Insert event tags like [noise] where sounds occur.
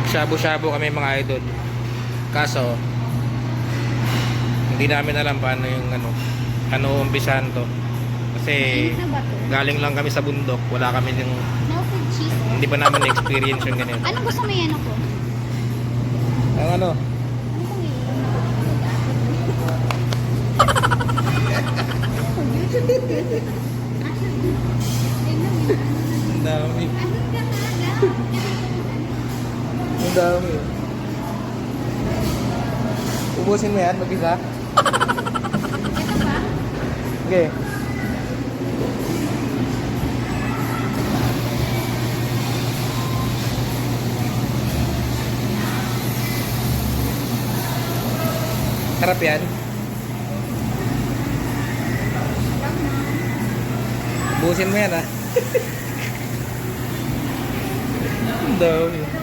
Nagshabu-shabu kami mga idol. Kaso, hindi namin alam paano yung ano, ano umpisahan to. Kasi galing lang kami sa bundok, wala kami yung, No food cheese. hindi pa namin na-experience yung ganyan. Anong gusto mo yan ako? Ang ano, ang dami. Ano ka talaga? Ang dami. Ubusin mo yan, mag-isa? Ito ba? Okay. Sarap yan. Busin mo yan ah. [laughs]